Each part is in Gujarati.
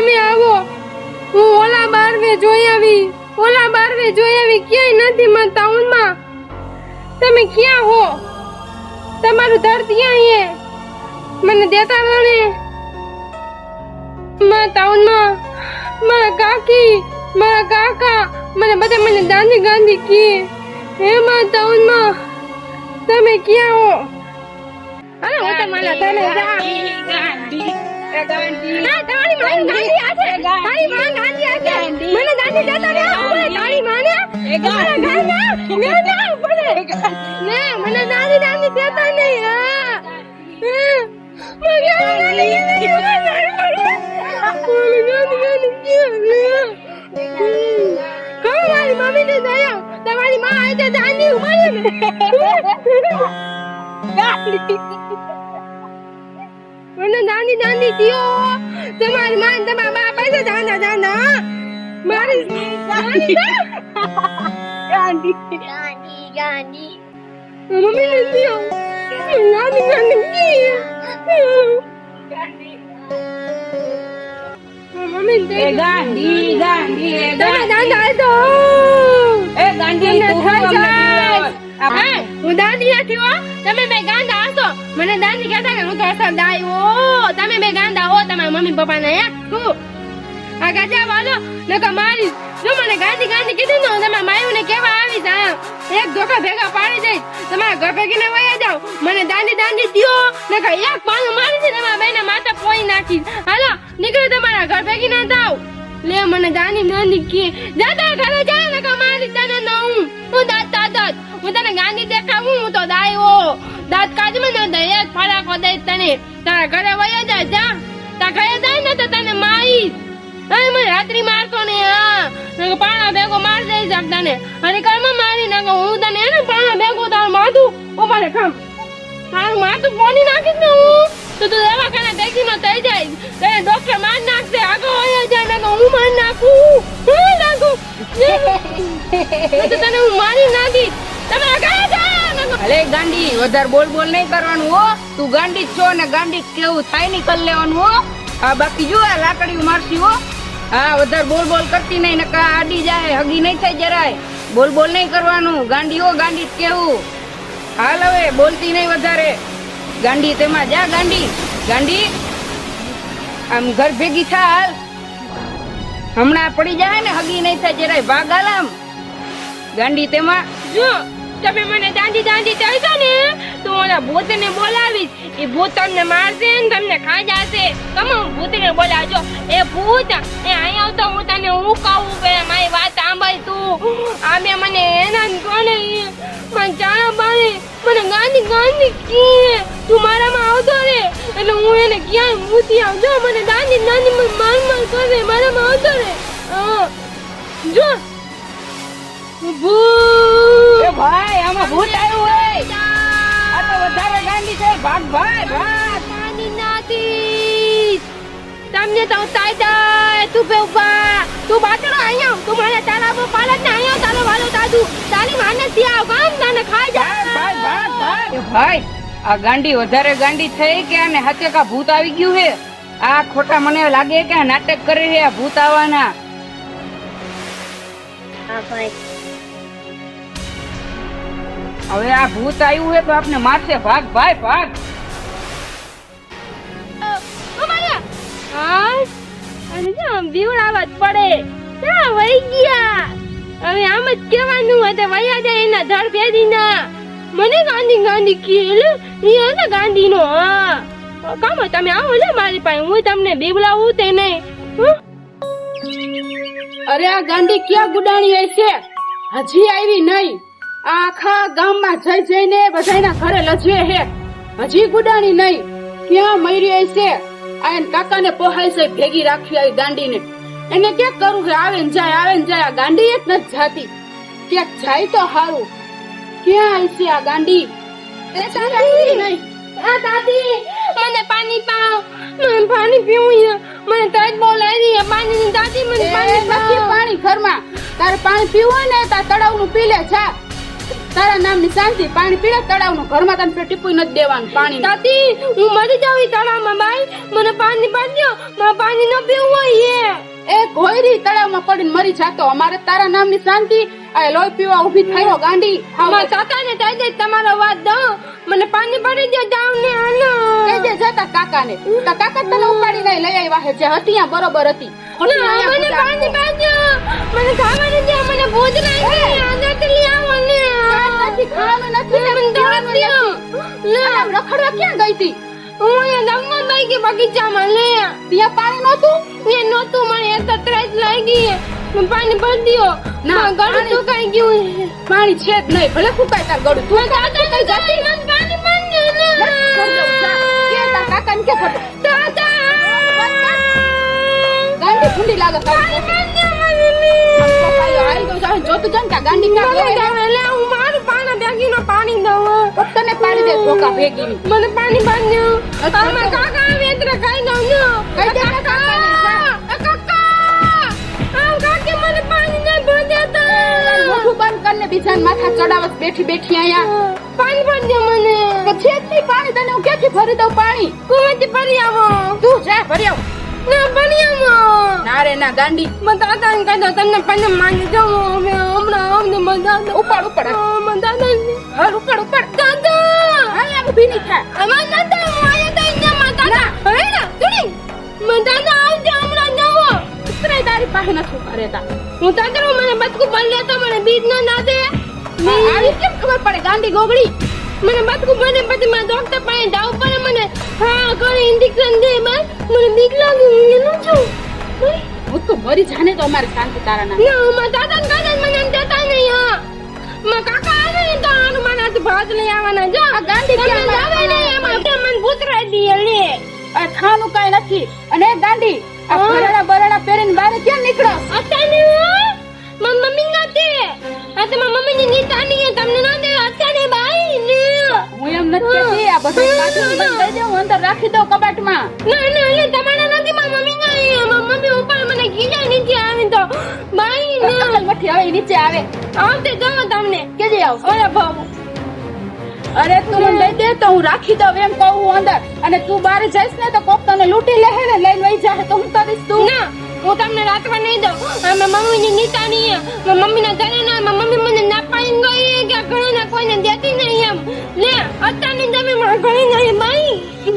સામે આવો. હું ઓલા બારવે જોઈ આવી. ઓલા બારવે જોઈ આવી ક્યાંય નથી મારા ટાઉનમાં તમે ક્યાં હો? તમારું ધર ક્યાં છે મને દેતા મને મારા ટાઉનમાં મારા કાકી, મારા કાકા, મને બધા મને દાંડી ગાંધી કી, હે માં ટાઉનમાં તમે ક્યાં હો? અરે હું તો મારા એ ગાંડી ના તારી માં ગાંડી આ છે. તારી માં ગાંડી આ છે. મને ગાંડી દેતા ને ઉપર તારી માં ને એ ગાંડી ના મે ના ઉપર ને મને ગાંડી ગાંડી દેતા ને હા. મને ગાંડી તમારી મમ્મી ને દયા. તમારી માં આજે દાંડી ઉમાડે ને. ગાંડી મને નાની નાની દીઓ. તમારી માં તમારા બા પાસે દાંડા દાંડા હા? મારી નાની. ગાંધી ગાંધી ગાંધી મમ્મી ને દિયો નાની નાની કી મમ્મી દે એ ગાંધી ગાંધી ગાંધી. દાંડા દો એ ગાંધી તું હા, દાંડી નથી હો. તમે ગાંડા હશો મને દાંડી કહેતા કે હું તો અસર દાઈ હો તમે બે ગાંડા હો, તમારા મમ્મી પપ્પા ને એક આ ગાજા વાલો નકા મારી, જો મને ગાંધી ગાંધી કીધું ને તમારા માયુ ને કેવા આવી જા એક ધોકા ભેગા પાડી દઈશ, તમારા ઘર ભેગીને વયા જાવ મને દાંડી દાંડી દ્યો નકા એક પાનું મારી છે તમારા બેના માથા પોઈ નાખી હાલો, નીકળો તમારા ઘર ભેગીને જાવ લે, મને દાની નાની કે દાદા ઘરે જા નકા મારી તને ન હું હું દાંત દાદત હું તને ગાંધી દેખાવું, હું તો દાયો દાંત કાઢ મને દયા ફરાકો દઈ તને. તારા ઘરે વયા જાય જા. તારા ઘરે જાય ને તો તને મારી. અરે મને રાત્રી મારતો ને હા. પાણા ભેગો માર દઈ જાક તને. અને કર્મ મારી નાખો હું તને એને પાણા ભેગો તારું માથું ઉપાડે ખમ. તારું માથું પોની નાખીશ ને હું તો તું દવાખાના દેખીમાં થઈ જાય તને ડોક્ટર માર નાખશે આગો વયા જાય નકર હું માર નાખું. હું નાખું. તો તને હું મારી નાખીશ. તમે આગળ અરે ગાંડી, વધારે બોલ બોલ નહીં કરવાનું હો. તું ગાંડી છો ને ગાંડી કેવું થાય નહીં કરી લેવાનું હો. આ બાકી જો આ લાકડી મારસી હો. હા, વધારે બોલ બોલ કરતી નહીં નકા આડી જાય, હગી નહીં થાય જરાય. બોલ બોલ નહીં કરવાનું, ગાંડી હો, ગાંડી કેવું. હાલ હવે, બોલતી નહીં વધારે. ગાંડી તેમાં જા, ગાંડી. ગાંડી, આમ ઘર ભેગી થા, હાલ. હમણાં પડી જાય ને, હગી નહીં થાય જરાય. ભાગ હાલ આમ. ગાંડી તેમાં, જો. તમે મને દાંડી દાંડી કરશો ને, તો ઓલા ભૂતને બોલાવીશ. એ ભૂત તમને મારશે ને તમને ખાઈ જશે તમે ભૂતને બોલાવજો. એ ભૂત, એ અહીંયા તો હું તને હું કહું કે મારી વાત સાંભળ તું. આમે મને એના કોને મને ચાણા પાણી મને ગાંધી ગાંધી કી તું મારામાં આવતો રે. એટલે હું એને ક્યાંય મૂતી આવજો મને દાંડી દાંડી માર માર કરે, મારામાં આવતો રે. જો ભૂત એ ભાઈ આમાં ભૂત આવ્યું હોય. આ તો વધારે ગાંડી છે. ભાગ ભાઈ ભાગ. નાની નાતી તમને તો તાઈ તું બે ઊભા. તું બાટલો અહીંયા તું મને તારા પર પાલન ને અહીંયા તારો વાલો દાદુ તારી માને ત્યાં ગામ તને ખાઈ ભાઈ ભાઈ ભાગ ભાગ ભાઈ આ ગાંડી વધારે ગાંડી થઈ કે આને હાથે કા ભૂત આવી ગયું હે? આ ખોટા મને લાગે કે આ નાટક કરી રહ્યા આ ભૂત આવવાના. હા ભાઈ. હવે આ ભૂત આવ્યું છે તો આપને મારશે ભાગ ભાઈ ભાગ. હા અને જો આમ બીવડાવવા જ પડે. ક્યાં વહી ગયા. હવે આમ જ કહેવાનું હતું વયા જાય એના ધડ મને ગાંધી ગાંધી કીલ એ હતો ગાંધીનો હા. કામ તમે આવો ને મારી પાસે. હું તમને બીવડાવું તે નહીં. હં? અરે આ ગાંધી ક્યાં ગુડાણી હશે? હજી આવી નહીં. આખા ગામમાં જઈ જઈને બધાના ઘરે લજવે હે. હજી ગુડાણી નહીં ક્યાં હશે આ એને કાકાને પોહાય છે ભેગી રાખી આવી ગાંડીને. એને ક્યાંક કરું કે આવે ને જાય આવે ને જાય આ ગાંડી એક નથી જાતી. ક્યાંક જાય તો હારું. ક્યાં આવી છે આ ગાંડી? એ દાદી! આ દાદી! મને પાણી પાવ. મને પાણી પીવું છે. મને તરત બોલાવી છે. પાણી દાદી મને પાણી પાણી ઘરમાં. તારે પાણી પીવું ને તાર તળાવનું પી લે જા. તારા નામની શાંતિ પાણી પીડા તળાવનું ઘરમાં તને પેલું ટીપું નથી દેવાનું પાણી દાદી હું મરી જાઉં તળાવમાં બાઈ. મને પાણી પાડજો મારે પાણી ન પીવું હોય એ ઘોયરી તળાવમાં પડીને મરી જાતો. અમારે તારા નામની શાંતિ આ લોહી પીવા ઊભી થયો ગાંડી. અમાર હાવ ને કહી દે તમારો વાત દો. મને પાણી પાડી દો જાવ ને આનો કહી દે જતા કાકાને. તાર કાકા તને ઉપાડી લઈ લઈ આવ્યા છે જે હતી આ બરોબર હતી. મને પાણી પાડજો મને ખાવાનું દે મને ભૂજ લાગી નથી ખાવાનું નથી તમે દાદી નથી. રખડવા ક્યાં ગઈ તી હું એ રમવા ગઈ કે બગીચામાં લે. ત્યાં પાણી નહોતું એ નહોતું મને એ તો ત્રાસ લાગી મને પાણી ભરી દિયો ના, ના ગળું સુકાઈ ગયું. પાણી છે જ નહીં ભલે ફૂકાય તાર ગળું. તું દાદા ને દાદી મન પાણી મન ને કે તાર કાકાને કે ખબર? તાતા ગાંડી ફૂંડી લાગે પાણી મને મને પાણી બેગીનો પાણી દઉં તને પાડી દે ધોકા ભેગીની મને પાણી પાડજો અચ્છા, આમાં તો- કાકા એટલે કઈ દઉં ને બીજાને માથા ચડાવત બેઠી બેઠી અહીંયા પાણી ભરજો મને તો છે જ નહીં પાણી તને હું ક્યાંથી ભરી દઉં પાણી કુવાથી ભરી આવો તું જા ભરી આવ. ના આવો ના રે ના ગાંડી. મને દાદા ને કહી તમને પાણી માની જાવ અમે હમણાં અમને મને દાદા ઉપાડ ઉપાડ. મને દાદા હાલ ઉપાડ ઉપાડ. દાદા! અહીંયા ઊભી નહીં થાય. અમાર દાદા હું તો ઇન્યા માં દાદા. હવે ના સુની મને દાદા આવજે હમણાં જાવો ઉતરે તારી પાસે ના શું કરે રહેતા હું તાંતરો હું મને બચકું બન લેતો મને બીજ ન ના દે આ- આવી કેમ ખબર પડે? ગાંડી ગોગડી મને બચકું ભરે પછી મને ડોક્ટર પાસે જાવ પડે મને હા કરે ઇન્જેક્શન દે માં મને બીક લાગે હું ન છું. હું? તો મરી જાને તો અમારી શાંતિ તારા ના ના હું દાદા ને મને દેતા નહીં હા. મારા કાકા આવે ને તો આનું મને હાથ ભાગ લઈ આવવાના. જો ગાંડી તમે જાવે ને મારા એમાં મને ભૂતરાઈ દઈએ લે. આ ખાનું કાંઈ નથી. અને ગાંધી આ હા. ભરાડા બરાડા પહેરીને બહાર ક્યાં નીકળો? અત્યારે મમ્મી મમ્મી નથી આ તો મારી મમ્મી ની નીતા છે તમને ના દે નથી કહેતી. આ બધું કાચું બંધ કરી દે અંદર રાખી દઉં કબાટમાં. ના ના એટલે તમારા નથી મારી મમ્મી ના મમ્મી ઉપર મને ખીજા નીચે આવે તો બાઈ ને. અકલ નીચે આવે. આવતે જવો તમને. કેજે આવ. ઓરે બાબુ અરે તું મને લઈ દે તો હું રાખી દઉં એમ કહું અંદર. અને તું બહાર જઈશ ને તો કોક તને લૂંટી લેહે ને લઈને વઈ જાય તો હું કરીશ તું. ના હું તમને રાખવા નહીં દઉં. મમ્મી ની નીતા નહીં મમ્મી ના ઘરે ના મમ્મી મને ના પાડીને ગઈ કે ઘરે કોઈને દેતી નહીં એમ. લે અત્યારની તમે મારા નહીં બાઈ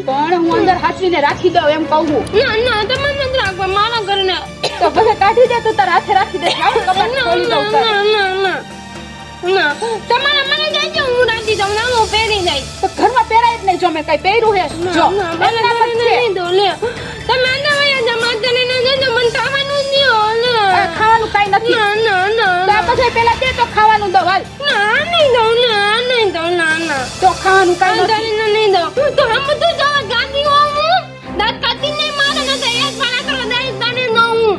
પણ હું અંદર હાચવીને રાખી દઉં એમ કહું. ના ના તમે નથી રાખવા મારા ઘરને. તો ભલે કાઢી દે તો તારા હાથે રાખી દે. ના ના ના ના તારે. તમારા મને જાજો હું રાખી દઉં ના હું પહેરી જાય. તો ઘરમાં પહેરાય જ નહીં જો મેં કઈ પહેર્યું હે જો. એમના પર છે. તમે આના વયા જમા તને ના જજો મને ખાવાનું જ નહીં આ ખાવાનું કાંઈ નથી. ના ના તો આ છે પેલા તે તો ખાવાનું દઉં હાલ. ના નહીં દઉં ના નહીં દઉં ના ના. તો ખાવાનું કાઈ નથી. ના નહીં દઉં. તો હમ તો જવા ગાંધી હો હું. દાંત કાતી નહીં મારે ન તો એક વાળા કરો દાંત દાને ન હું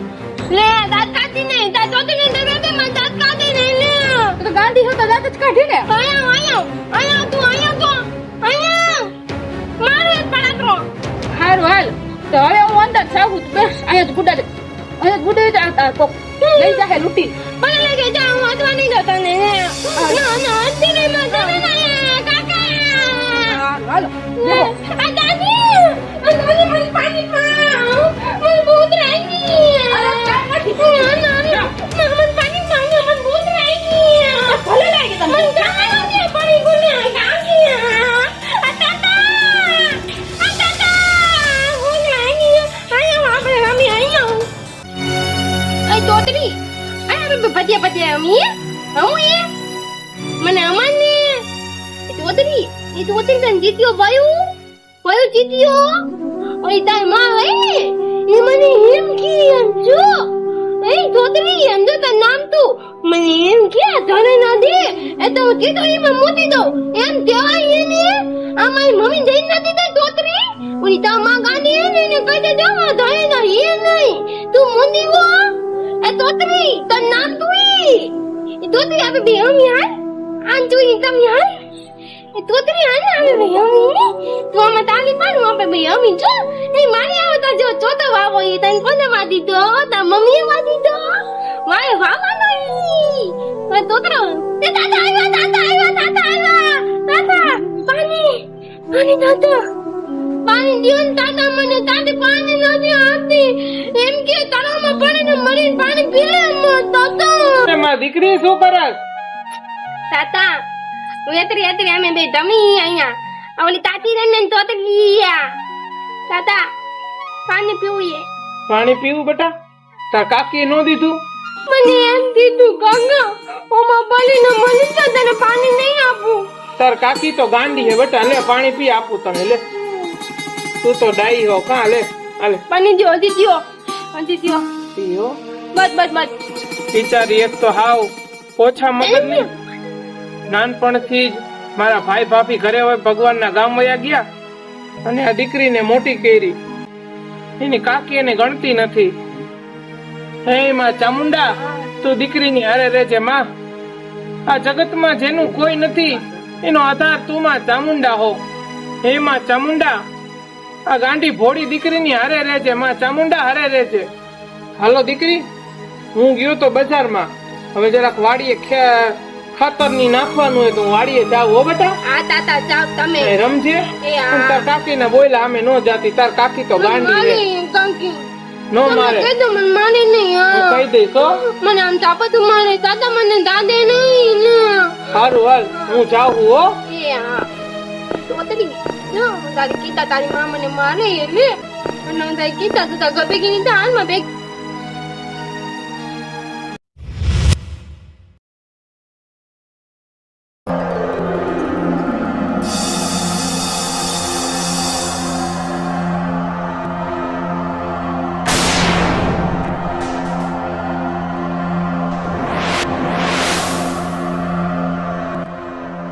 લે દાંત કાતી નહીં દાંત જોતી નહીં દે દે મને દાંત કાતી નહીં લે તો ગાંધી તો દાંત જ કાઢી ને આયા આયા આયા તું આયા તો આયા મારો એક વાળા કરો હારું હાલ. તો હવે હું અંદર જાઉં. બસ અહીંયા જ ગુડા અહીંયા જ ગુડા જ આ- આ કોક લઈ જાહે લૂંટી. મને લાગે જા હું હાથવા નહીં દો તને. ના ના અત્યારે માં હો એ તોતરી તાર નામ તું ઈ એ તોતરી આપણે બે હમ યાર આન જોઈ તમે હા એ તોતરી હા ને આવે ભાઈ અમી તું આમાં તાલી પાડું આપે ભાઈ અમી જો, એ મારી આવે તો જો ચોથો વાવો એ તને કોને માં દીધો? તા મમ્મીએ માં દીધો? મારે વાવાનો ઈ. મારે તોતરો તે દાદા આવ્યા દાદા આવ્યા દાદા આવ્યા. દાદા, પાણી પાણી દાદા પાણી દીવન દાદા મને દાદી પાણી નથી આપતી એમ કે તળાવમાં પડીને મરી પાણી પી લે અમ્મા, દાદા. એ દીકરી શું કરસ તાતા હું એતરી એતરી અમે બે ધમી અહીંયા. ઓલી તાતી રહીને ને તોતરી તાતા પાણી પીવું એ. પાણી પીવું બેટા? તાર કાકી નો દીધું? મને એમ કીધું ગંગા ઓમાં ન મરી તો તને પાણી નહીં આપું. તાર કાકી તો ગાંડી હે બેટા લે પાણી પી આપું તમે લે. તું તો ડાઈ હો કા લે હાલે પાણી દ્યો હજી દ્યો હજી દ્યો પીઓ બસ બસ બસ બિચારી એક તો હાવ ઓછા મગજની નાનપણથી જ મારા ભાઈ ભાભી ઘરે હોય ભગવાનના ગામ વયા ગયા. અને આ દીકરીને મોટી કરી. એની કાકી એને ગણતી નથી. હે માં ચામુંડા તું દીકરીની હારે રહેજે માં. આ જગતમાં જેનું કોઈ નથી એનો આધાર તું માં ચામુંડા હો. હે માં ચામુંડા આ ગાંડી ભોળી દીકરીની હારે રહે છે માં ચામુંડા હારે રહે છે હાલો દીકરી હું ગયો તો બજારમાં. હવે જરાક વાડીએ ખાતર ખાતરની નાખવાનું હોય તો હું વાડીએ જાવ હો બેટા? આ તાતા જાવ તમે. રમજે. તાર કાકી કાકીને બોલ્યા અમે નો જાતી તાર કાકી તો ગાંડી છે. નો મારે. કીધું મને મારે નહીં હું. કહી દઈશ મને આમ ચાપતું મારે. દાદા મને દાદે નહીં ને. સારું હાલ હું જાઉં હો. એ હા. તો તરી. જો તારી કીતા તારી માં મને મારે એટલે. અને તારી કીતા તો તાર ગભે ગીની તો હાલમાં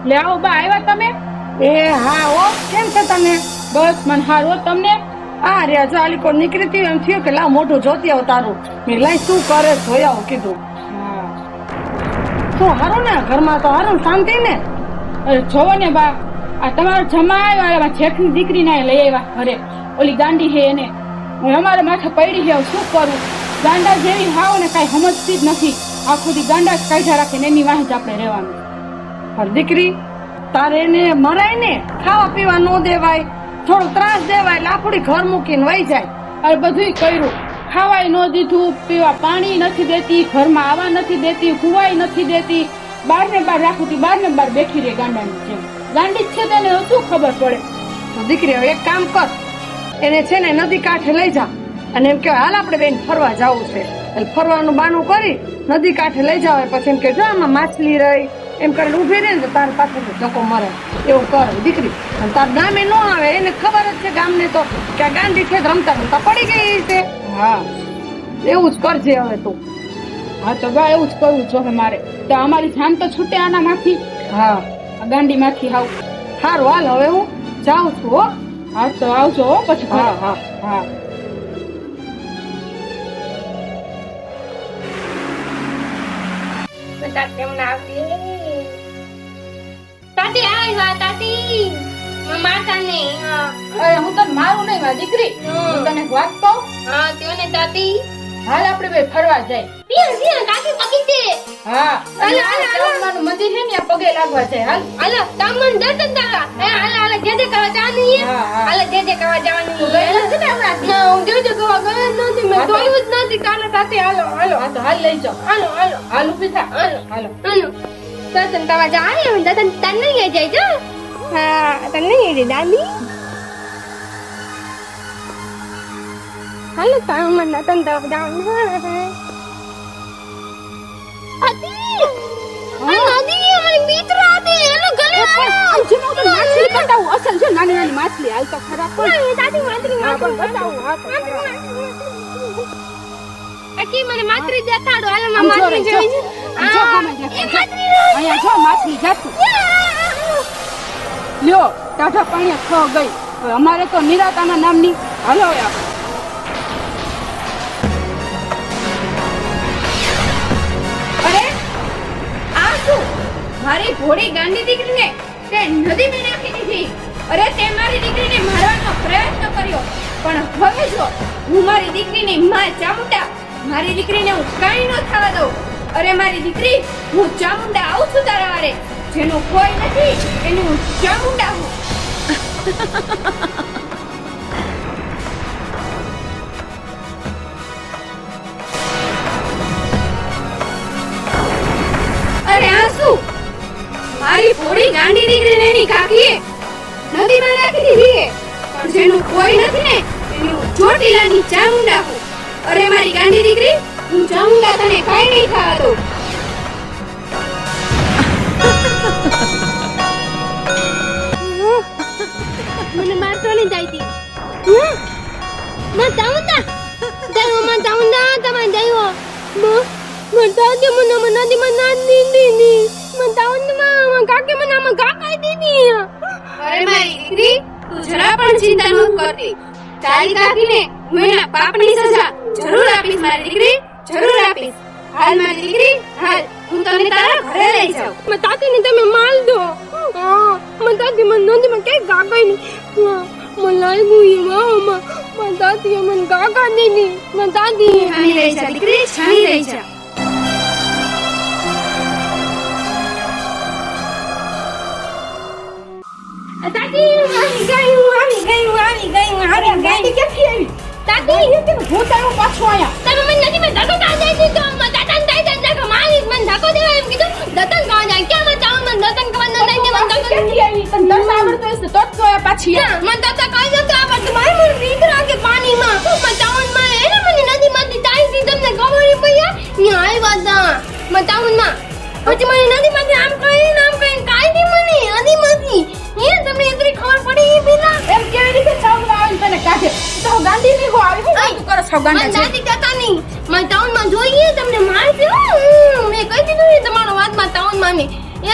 લે બા આવ્યા તમે? એ હા ઓ કેમ છે તને બસ મને હારો તમને. આ રે જો આલી કોણ નીકળી હતી, એમ થયું કે લાવ મોટો જોતી આવ તારું. મેં લઈ શું કરે જોઈ આવું કીધું. શું હારું ને, ઘરમાં તો હારું શાંતિ ને. અરે જોવો ને બા, આ તમારો જમા આવ્યો જેઠની દીકરી ને લઈ આવ્યા ઘરે. ઓલી ગાંડી હે એને. હું અમારે માથે પડી હવે શું કરું? ગાંડા જેવી હાવ ને કાંઈ સમજતી જ નથી. આખો દી ગાંડા જ કાઢ્યા રાખે ને એની વાહે જ આપણે રહેવાનું. દીકરી તારે એને મરાય ને, ખાવા પીવા ન દેવાય, થોડો ત્રાસ દેવાય લાકડી ઘર મૂકીને વહી જાય. અને બધુંય કર્યું. ખાવાય ન દીધું, પીવા પાણી નથી દેતી, ઘરમાં આવવા નથી દેતી કુવાય નથી દેતી. બાર ને બાર રાખું તી બાર ને બાર બેઠી રહે ગાંડાની જેમ. ગાંડી છે તેને શું ખબર પડે? તો દીકરી હવે એક કામ કર. એને છે ને નદી કાંઠે લઈ જા. અને એમ કે હાલ આપણે બેન ફરવા જવું છે. એટલે ફરવાનું બાનું કરી, નદી કાંઠે લઈ જાવ, પછી એમ કે જો આમાં માછલી રહી એમ કરીને ઊભી રહે ને તો તાર પાછળ ધક્કો મારે. એવું કર દીકરી. અને તાર ગામે ન આવે એને ખબર જ છે ગામને તો કે આ ગાંધી છે રમતા રમતા પડી ગઈ છે હા. એવું જ કરજે હવે તું. હા તો બા એવું જ કરવું જોઈએ મારે. તો અમારી જાન તો છૂટે આનામાંથી હા. ગાંડી ગાંડીમાંથી હાવ. સારું હાલ હવે હું જાઉં છું હો. હા તો આવજો હો પછી હા હા હા. બધા કેમ આવતી તાતી આવ્યા તાતી. હું મારતા નહીં અરે હું તને મારું નહીં મારી દીકરી. હું. તને વાત કહું? હા તેઓ ને તાતી. હાલ આપણે બે ફરવા જાય. પિયા પિયા કાકી પકી છે. હા હાલ હાલ હાલો. મંદિર છે ને પગે લાગવા છે હાલ. હાલો તામન દર્શન કરવા. હે હાલ હાલ જે જે કરવા જવાનું હે હા, હા. જે જે કરવા જવાનું તું છે ગઈ નથી ને હમણાં? ના હું જે જે કરવા ગયો નથી. મેં જોયું જ નથી. કાલે સાથે હાલો હાલો. હા તો હાલ લઈ જાઓ. હાલો હાલો. હાલ ઊભી થા. હાલો હાલો. હાલો. દર્શન કરવા જાય હું દર્શન તને નહીં જાય જો. હા તને નહીં જાય દાદી. હાલો તામન નતન તરફ જવાનું આતી આ નદી અમારી મિત્ર હતી એનો ગલે આવ્યો. જેમાં હું તને માછલી બતાવું. અસલ છે નાની નાની માછલી. હાલ તો ખરા પણ. દાદી માતરી બતાવું, હા, આકી મને માત્રી દેખાડો. હાલમાં માતરી. જોઈ છે જો. સામે દેખાય, અહીંયા જો માત્રી જાતું. લ્યો ટાઢા પાણી ખો ગઈ. અમારે તો નિરાતાના નામની હાલો આપણે. અરે આ શું? મારી ભોળી ગાંડી દીકરીને તે નદીમાં નાખી દીધી. અરે તે મારી દીકરીને મારવાનો પ્રયત્ન કર્યો. પણ હવે જો હું મારી દીકરીની માં ચામુંડા મારી દીકરીને હું કાંઈ ન થવા દઉં. અરે મારી દીકરી, હું ચામુંડા આવું છું તારા વારે. જેનું કોઈ નથી, એનું હું ચામુંડા હું અરે આ શું મારી થોડી ગાંડી દીકરીને એની કાકીએ નદીમાં નાખી દીધી પણ જેનું કોઈ નથી ને, એની ચોટીલાની ચામુંડા હું અરે મારી ગાંડી દીકરી હું ચામુંડા તને કાંઈ નહીં થવા દઉં મને મારતો નહીં જાય તી માં તાઉંદા દયો માં તાઉંદા તમે દયો મન તાદે મને મને નદી માં ના દીદી મન તાઉંદા માં કાકે મને આમાં કાકાઈ દીદી અરે મારી દીકરી તું જરા પણ ચિંતા ન કરતી તારી કાકીને હું એના પાપની સજા જરૂર આપીશ મારી દીકરી જરૂર આપીશ. હાલ મારી દીકરી હાલ. હું તમને તારા ઘરે લઈ જાઉં. માં તાતી ને તમે માલ દો. હા મન તાતી મને નદી માં કઈ કાકાઈ નહીં મને લાગ્યું એ માં માં તાતી મને કાકા દીદી મન તાતી છાણી રહી જા દીકરી છાણી લઈ જા. તાતી આવી ગઈ હું આવી ગઈ હું આવી ગઈ હું આવી ગઈ. ક્યાંથી આવી? તાતી હું તારું પાછો આયા. તમે મને નથી મેં ધક્કો કાઢી દીધો અમ્મા દતન દઈ દે ધક્કો મારી મને ધક્કો દેવા એમ કીધું. દતન કાઢ જાય ક્યાં મને જાવ મને દતન કાઢ ન થાય મને ધક્કો કેમ આવી? તને દસ આવડતો હશે તો જ તો પાછી. મને દતન કાઢી દો આ બધું નહીં હું તું કરો છો મને ગાંડા છે દાદી કહેતા નહીં. મારે ટાઉનમાં જોઈએ તમને મારજો મે મેં કહી દીધું એ તમારો વાતમાં ટાઉનમાં ને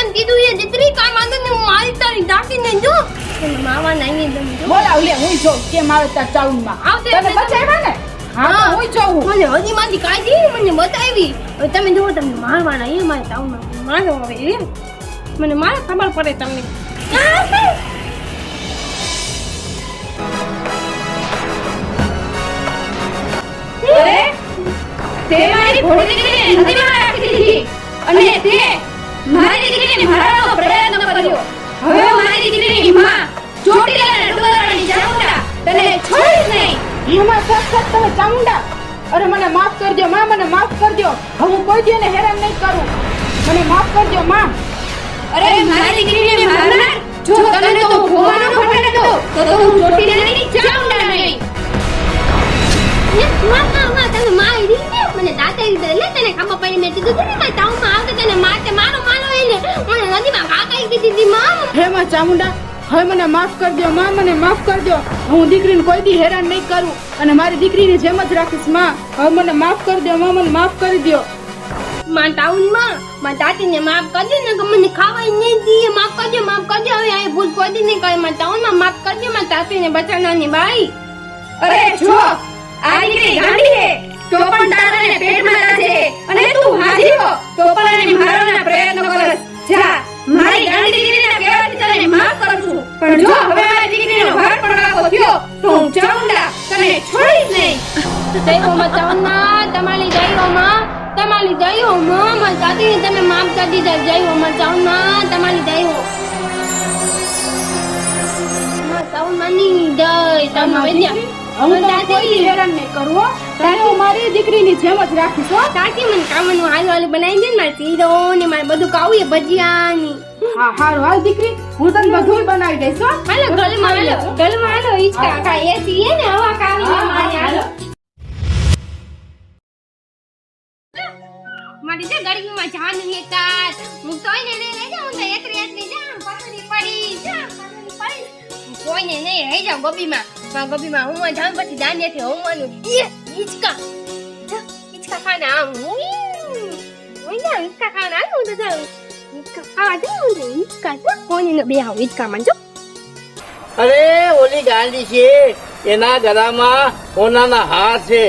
એમ કીધું એ દીકરી કાંઈ વાંધો નહીં હું મારી તારી દાટીને જો. તમે માવા નહીં તમે જો. બોલાવ લે હું જો કે મારે તાર ટાઉનમાં આવતે તને બચાવ્યા ને? હા હું. જોઉં. મને હદીમાંથી કાઢી મને બતાવી. હવે તમે જો તમને મારવાના એ મારે ટાઉનમાં મારો હવે એમ. મને મારે ખબર પડે તમને. અરે તે મારી ભોળી દીકરીને નદીમાં નાખી દીધી. અને તે મારી દીકરીને મારવાનો પ્રયત્ન કર્યો. હવે મારી દીકરીની માં ચોટીલાના ડુંગરાની ચામુંડા તને છોડીશ નહીં. હિમા સખત તમે ચામુંડા. અરે મને માફ કરજો માં મને માફ કરજો. હું કોઈ દી હેરાન નહીં કરું. મને માફ કરજો માં. અરે મારી દીકરીને મારનાર જો તને તો ભોવાનો ફટાડે તો તો હું ચોટીલાની ચામુંડા નહીં. માં માં માં તમે મને દાતા લીધે એટલે તને ખબર પડી મેં કીધું તું ને મારે ટાઉનમાં આવતે તને મારતે મારો મારો એને. મને નદીમાં કાકાઈ કીધી હતી માં હે માં ચામુંડા હવે મને માફ કરજો માં મને માફ કરજો હું દીકરીને કોઈ દી હેરાન નહીં કરું અને મારી દીકરીની જેમ જ રાખીશમાં. હવે મને માફ કરજો માં મને માફ કરી દો માં ટાઉનમાં માં દાદીને માફ કરજો ને કે મને ખાવાય નહીં દીએ. માફ કરજો માફ કરજો હવે આ ભૂલ કોઈ દી નહીં કરે. માં ટાઉનમાં માફ કરજો માં દાદીને બચાવનાની બાઈ. અરે જો આ દીકરી ગાંડી છે. તો પણ તારાને પેટમાં નાખે અને તું હાજી હો. તો મારવાના પ્રયત્ન કરસ. જા, મારી ગાંડી દીકરીને કહેવાથી તને માફ કરું છું. પણ જો હવે મારી દીકરીનો ભાર પણ થયો, તો હું ચાઉંડા તને છોડીશ નહીં. દયો માં ટાઉનમાં તમારી દયો માં, તમારી દયો માં માં દાદીને તમે માફ કરી દીધા. દયો માં ટાઉનમાં તમારી દયો માં ટાઉનમાં ની દય તમે હું તો કોઈ હેરાન નહીં કરવો તારે હું મારી દીકરીની જેમ જ રાખીશ હો. કાકી મને કામનું હાલ વાલું બનાવી દે ને મારે શીરો ને મારે બધું ખાવું એ ભજીયા ની હા હારું હાલ દીકરી. હું તને બધું બનાવી દઈશ હો. હાલો ગલમાં હાલો ગલમાં હાલો ઈચકા કા એસી હે ને હવા કાવી મારી હાલો. હાલો. મારી જે ગરમીમાં જાન હેતા હું તો ને રહી જાઉં તો એકરી એકરી જા પાછળી પડી હું કોઈને નહીં રહી જાઉં ગબીમાં. માં ગબીમાં હું જાઉં પછી દાંડિયાથી હું માનું ઈ ઈચકા જા, ઈચકા ખાના આમ હું હું જાઉં ઈચકા ખાના આમ હું તો જાઉં. ખાવા કોઈને બે આવું જો. અરે ઓલી ગાંડી છે એના ગળામાં ઓનાના હાર છે.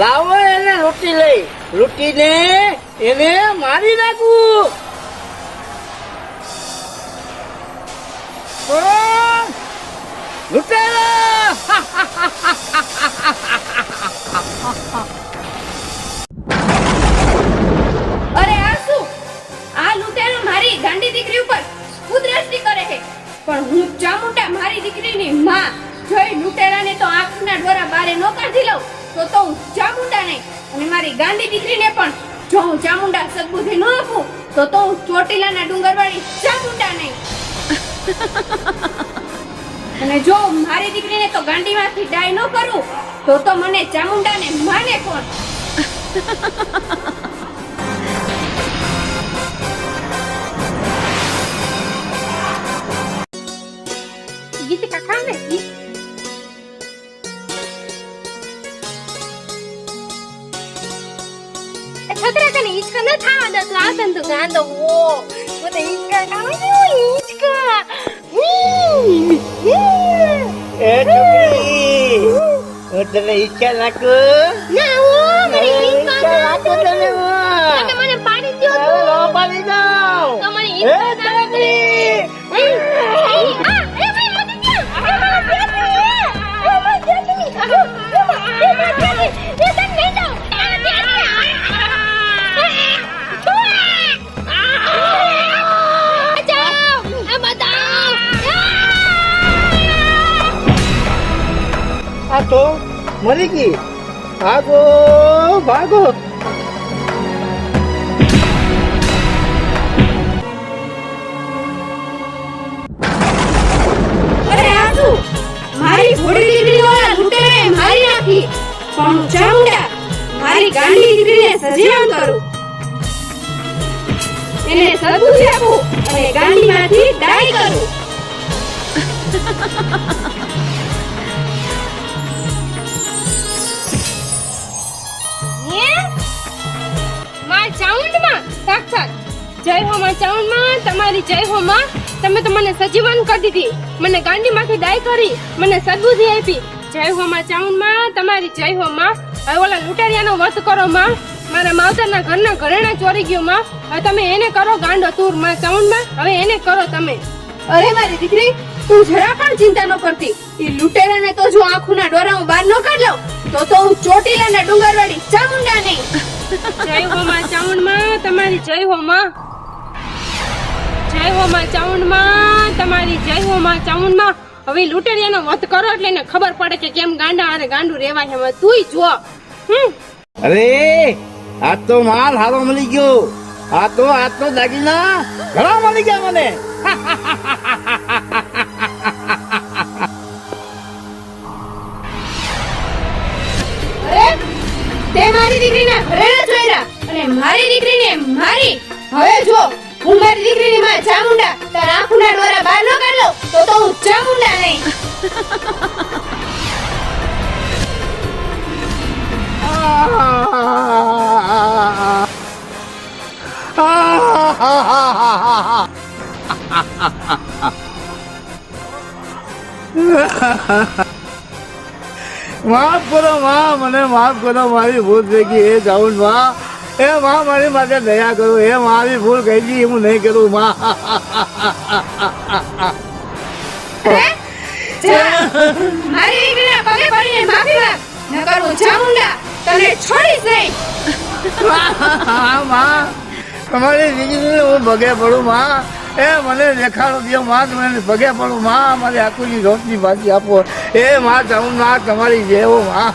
લાવો એને લૂંટી લઈ. લૂંટીને એને મારી નાખું. અરે આ શું? આ લૂંટેરો મારી ગાંડી દીકરી ઉપર કુદરતી કરે છે. પણ હું ચામુંડા મારી દીકરીની માં. જોઈ લૂંટેરાને તો આંખના ડોરા બારે નો કાઢી લઉં, તો તો હું ચામુંડા નહીં. અને મારી ગાંડી દીકરીને પણ જો હું ચામુંડા સદબુદ્ધિ ન આપું, તો તો હું ચોટીલાના ડુંગરવાળી ચામુંડા નહીં. અને જો મારી દીકરીને તો ગાંડીમાંથી ડાય ન કરું, તો તો મને ચામુંડાને માને કોણ? ગીત કાકા ને ગીત? કને ઈચકા ન થાવા દસ તું આવતન તું ગાંડો ઓ મને ઈચકા ખાવા ઈચકા એ છોકરી હું તને ઈચ્છા તો મરી ગઈ. ભાગો ભાગો. મારી ઘોડી દીકરી વાળા મારી નાખી. પણ ચામુંડા મારી ગાંડી દીકરીને સજીવન કરું. એને સદબુદ્ધિ આપું અને ગાંડીમાંથી ડાય કરું. જય હો માં ચાઉંડમાં તમારી જય હોમાં તમે તો મને સજીવન કરી દીધી. મને ગાંડીમાંથી દાય કરી મને સદબુદ્ધિ આપી. જય હો માં ચાઉંડમાં તમારી જય હોમાં હવે ઓલા લૂંટારિયાનો વધ કરો માં. મારા માવતરના ઘરના ઘરેણા ચોરી ગયો માં. હવે તમે એને કરો ગાંડો તૂરમાં ચાઉંડમાં હવે એને કરો તમે. અરે મારી દીકરી તું જરા પણ ચિંતા ન કરતી. એ લૂંટેરાને તો જો આંખોના ડોરા હું બહાર ન કાઢ લઉં તો તો હું ચોટીલાના ડુંગરવાળી ચામુંડા નહીં જય હો માં ચામુંડમાં તમારી જય હો માં. જય હો માં ચામુંડમાં તમારી જય હો માં ચામુંડમાં. હવે લૂંટેરિયાનો વધ કરો એટલે એને ખબર પડે કે કેમ ગાંડા અને ગાંડું રેવાય હવે તુંય જો હમ? અરે આ તો માલ હારો મળી ગયો. આ તો આ તો દાગીના ઘણા મળી ગયા મને. તે મારી દીકરીના ઘરેણા ચોર્યા અને મારી દીકરીને મારી. હવે જો હું દીકરીની માં ચામુંડા તારા આંખના ડોરા બહાર ન કાઢો, તો તો હું ચામુંડા નહીં. માફ કરો, માં, મને માફ કરો, મારી ભૂત ગઈ. એ જાઉનમાં. એ માં મારી માટે દયા કરો. એ મારી ભૂલ કહી દી હું નહીં કરું માં. તમારી દીકરીને હું ભગે પડું માં. એ મને દેખાડો દો માં. મને ભગે પડું માં. મારી આખુની રોટની ભાજી આપો. એ માં જાઉં ના તમારી જેવો માં.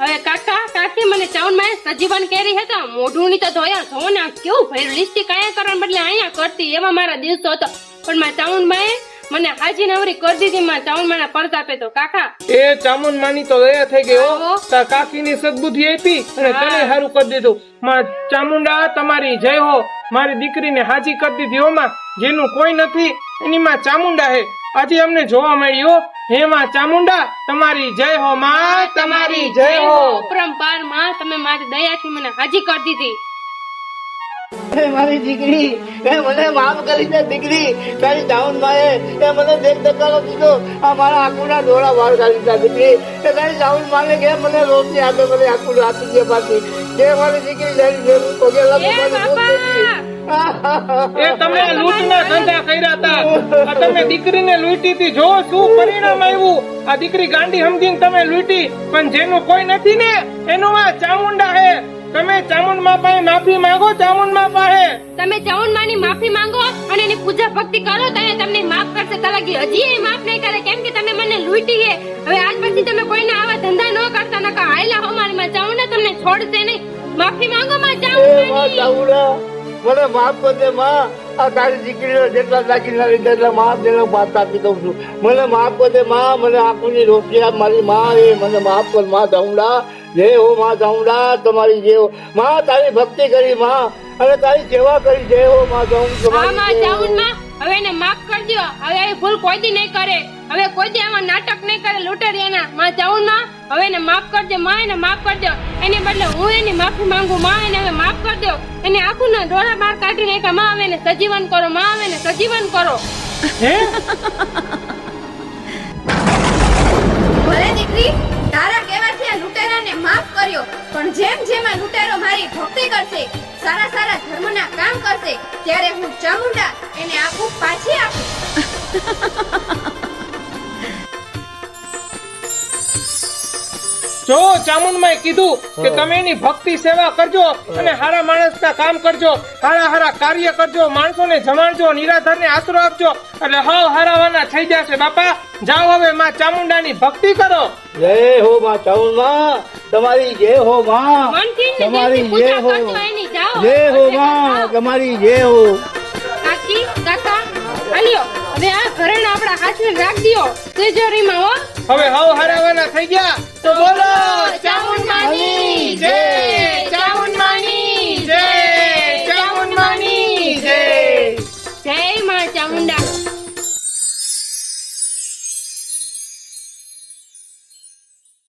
હવે કાકા કાકી મને ચાવનમાં સજીવન કેરી હતા મોઢું ની તો ધોયા જો ને કેવું ભર્યું લિસ્ટી કાયા કરવા બદલે અહીંયા કરતી એવા મારા દિવસો હતો. પણ માં ચાવનમાં મને હાજી નવરી કરી દીધી માં ચાવનમાં પરતાપે તો. કાકા? એ ચામુંડ માની તો દયા થઈ ગઈ હો. આવો. તાર કાકીની સદબુદ્ધિ આપી અને તને સારું કરી દીધું. માં ચામુંડા તમારી જય હો. મારી દીકરીને હાજી કરી દીધી હો માં. જેનું કોઈ નથી એની માં ચામુંડા હે. આજે અમને જોવા મળ્યો હે માં ચામુંડા તમારી જય હો માં તમારી જય હો. અપરંપારમાં તમે મારી દયાથી મને હાજી કરી દીધી. એ મારી દીકરી એ મને માફ કરી દે દીકરી તારી ડાઉન માએ એ મને દેખ દેખાડો દીધો. આ મારા આંખોના ડોળા વાળ કાઢી દીધા દીકરી. તે તારી ડાઉન માને કે મને રોજ આપે મને આંખું આપી દે પાછી. જે મારી દીકરી જઈ પગે લાગુ મને. એ તમે લૂંટના ધંધા કર્યા હતા આ તમે દીકરીને લૂંટી હતી જો શું પરિણામ આવ્યું. આ દીકરી ગાંડી સમજીને તમે લૂંટી પણ જેનું કોઈ નથી ને એનું આ ચામુંડા હે. તમે ચામુંડ પાસે માફી માંગો ચામુંડ પાસે. તમે ચાઉન માની માફી માંગો અને એની પૂજા ભક્તિ કરો તો એ તમને માફ કરશે. તલાકી હજી એ માફ નહીં કરે. કેમ કે તમે મને લૂંટી હે. હવે આજ પછી તમે કોઈને આવા ધંધા ન કરતા નકા હાયલા હો મારી માં. ચામુંડા તમને છોડશે નહીં. માફી માંગો માં માં ચાઉડા મને માફ કરજે માં. આ તારી દીકરીને જેટલા દાગીના લીધા એટલા માફ દેને વાત આપી દઉં છું. મને માફ કરજે માં. મને આંખોની રોશની આપ મારી માં એ મને માફ કરમાં ચાઉડા જય હો માં ચાઉડા તમારી જય હો. માં તારી ભક્તિ કરી માં. અને તારી સેવા કરી. જય હો માં ચાઉડ તમારી હવે એને માફ કરજો. હવે એ ભૂલ કોઈ દી નહીં કરે. હવે કોઈ દી આમાં નાટક નહીં કરે લૂંટરિયાના માં જાઉં ના. હવે એને માફ કરજો માં એને માફ કરજો. એને બદલે હું એની માફી માંગુ માં એને હવે માફ કરજો. એને આખું ના ડોળા બહાર કાઢી નાખ્યા માં હવે એને સજીવન કરો માં હવે એને સજીવન કરો. હે? ભલે દીકરી તારા કહેવાથી આ લૂંટેરાને માફ કર્યો. પણ જેમ જેમ આ લૂંટેરો મારી ભક્તિ કરશે સારા સારા ધર્મના કામ કરશે ત્યારે હું ચામુંડા એને આખું પાછી આપીશ જો ચામુંડમાં કીધું કે તમે એની ભક્તિ સેવા કરજો અને હારા માણસના કામ કરજો હારા હારા કાર્ય કરજો માણસોને જમાડજો નિરાધારને આશરો આપજો. એટલે હાવ હારાવાના થઈ જશે. બાપા જાઓ હવે માં ચામુંડાની ભક્તિ કરો. જય હો માં ચામુંડા તમારી જય હો માં. તમારી જય હો. જય હો માં. તમારી જય હો. કાકી કાકા આલ્યો હવે આ ઘરેણ આપણા હાથમાં રાખ દિયો. તેજોરીમાં હો. હવે હાવ હરાવાના થઈ ગયા. તો બોલો ચામુંડાની જય ચામુંડાની જય